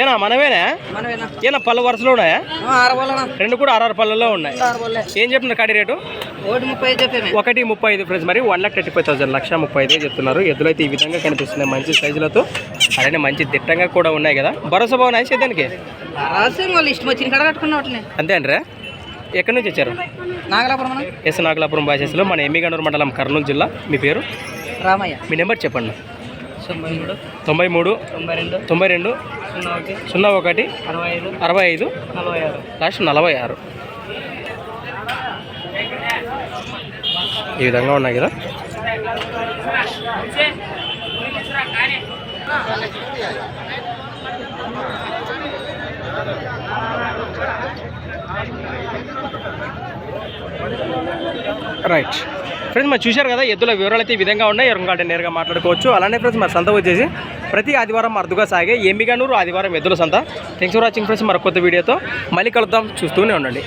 ఏనా మనమేనా? ఏనా పళ్ళ వరుసలో ఉన్నాయా? రెండు కూడా ఆర్ఆర్ పళ్ళలో ఉన్నాయి. ఏం చెప్తున్నారు కాడి రేటు? ఒకటి ముప్పై ఐదు ఫ్రెండ్స్ మరి one lakh thirty five thousand లక్ష ముప్పై ఐదు చెప్తున్నారు. ఎద్దులు అయితే ఈ విధంగా కనిపిస్తున్నాయి మంచి సైజులతో. అలానే మంచి దిట్టంగా కూడా ఉన్నాయి కదా. భరోసా బాగున్నాయి సేద్యానికి వాటిని. అంతే అంటారా? ఎక్కడి నుంచి వచ్చారు? నాగలాపురం. ఎస్ నాగలాపురం బాసెస్లో మన ఎమ్మిగనూరు మండలం కర్నూలు జిల్లా. మీ పేరు? రామయ్య. మీ నెంబర్ చెప్పండి. తొంభై మూడు. తొంభై రెండు. సున్నా ఒకటి. అరవై ఐదు. లాస్ట్ నలభై ఆరు. ఈ విధంగా ఉన్నాయి కదా? రైట్. ఫ్రెండ్స్ మరి చూశారు కదా ఎద్దుల వివరాలు అయితే ఈ విధంగా ఉన్నాయి. ఎవరికంటే నేరుగా మాట్లాడుకోవచ్చు. అలానే ఫ్రెండ్స్ మరి సంత వచ్చేసి ప్రతి ఆదివారం అరుదుగా సాగే ఎంబిగానూరు ఆదివారం ఎద్దుల సంత. థ్యాంక్స్ ఫర్ వాచింగ్ ఫ్రెండ్స్ మరి కొత్త వీడియోతో మళ్ళీ కలుద్దాం. చూస్తూనే ఉండండి.